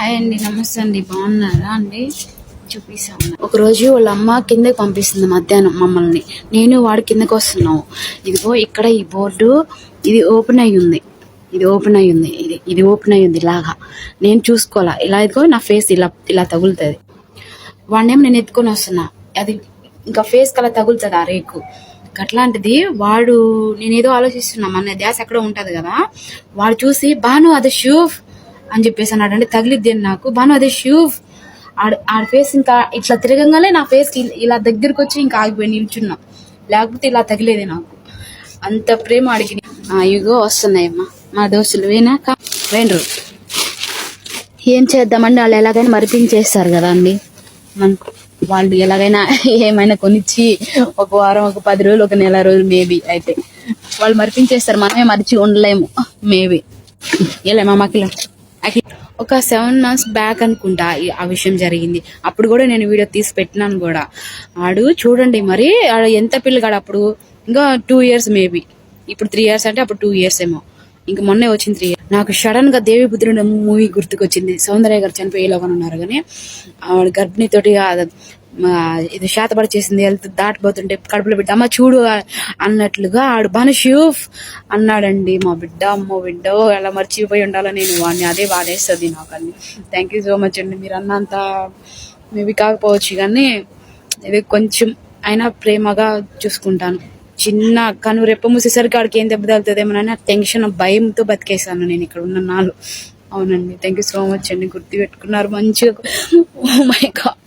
Hi అండి నమస్తే అండి. బాగున్నారా అండి? చూపిస్తాను ఒకరోజు వాళ్ళ అమ్మ కిందకి పంపిస్తుంది మధ్యాహ్నం మమ్మల్ని. నేను వాడు కిందకి వస్తున్నాము ఇదిగో ఇక్కడ ఈ బోర్డు ఇది ఓపెన్ అయి ఉంది ఇది ఓపెన్ అయి ఉంది ఇది ఇది ఓపెన్ అయి ఉంది ఇలాగా. నేను చూసుకోవాలా? ఇలా ఇదిగో నా ఫేస్ ఇలా ఇలా తగులుతుంది. వాడినేమో నేను ఎత్తుకొని వస్తున్నా. అది ఇంకా ఫేస్ కలా తగులుతుంది ఆ రేకు. అట్లాంటిది వాడు నేనేదో ఆలోచిస్తున్నా. మన ధ్యాస అక్కడ ఉంటుంది కదా. వాడు చూసి బాను అది షూఫ్. అని చెప్పేసి అన్నాడు అంటే తగిలిద్ది అని నాకు. బాను అదే షూఫ్ ఆడ ఆడ ఫేస్ ఇంకా ఇట్లా తిరగంగానే నా ఫేస్ ఇలా దగ్గరకు వచ్చి ఇంకా ఆగిపోయి నిల్చున్నా. లేకపోతే ఇలా తగిలేదే నాకు. అంత ప్రేమ అడిగి ఇగో వస్తున్నాయమ్మా. మా దోస్తులు వేనాక వేండ్రు. ఏం చేద్దామండి? వాళ్ళు ఎలాగైనా మరిపించేస్తారు కదా అండి. మనకు వాళ్ళు ఎలాగైనా ఏమైనా కొనిచ్చి ఒక వారం ఒక పది రోజులు ఒక నెల రోజులు మేబీ అయితే. వాళ్ళు మరిపించేస్తారు. మనమే మరిచి ఉండలేము. మేబీ. వెళ్ళామా మాకిలో ఒక సెవెన్ మంత్స్ బ్యాక్ అనుకుంటా ఈ- ఆ విషయం జరిగింది. అప్పుడు కూడా నేను వీడియో తీసి పెట్టినాను కూడా. ఆడు చూడండి మరి ఆడు ఎంత పిల్లగాడు అప్పుడు? ఇంకా టూ ఇయర్స్ మేబీ ఇప్పుడు త్రీ ఇయర్స్ అంటే అప్పుడు టూ ఇయర్స్ ఏమో. ఇంకా మొన్నే వచ్చింది త్రీ నాకు సడన్గా దేవి పుత్రుడు మూవీ గుర్తుకొచ్చింది. సౌందర్య గారు చనిపోయేలాగా ఉన్నారు కానీ ఆవిడ గర్భిణితోటి ఇది శాతపడి చేసింది వెళ్తూ దాటిపోతుంటే కడుపులో బిడ్డ అమ్మ చూడు అన్నట్లుగా ఆడు బాను షూఫ్ అన్నాడండి మా బిడ్డ అమ్మో బిడ్డ ఎలా మర్చిపోయి ఉండాలో నేను వాడిని అదే వాడేస్తుంది నాకు అన్ని థ్యాంక్ యూ సో మచ్ అండి మీరు అన్నంత మేబీ కాకపోవచ్చు కానీ ఇది కొంచెం అయినా ప్రేమగా చూసుకుంటాను. చిన్న కను రెప్ప మూసేసరికి ఆడికి ఏం దెబ్బ తగులుతుందేమోనని ఆ టెన్షన్ భయంతో బతికేసాను నేను ఇక్కడ ఉన్న నాలు. అవునండి థ్యాంక్ యూ సో మచ్ అండి గుర్తు పెట్టుకున్నారు మంచిగా. ఓ my god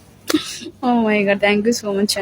oh my god thank you so much అండి.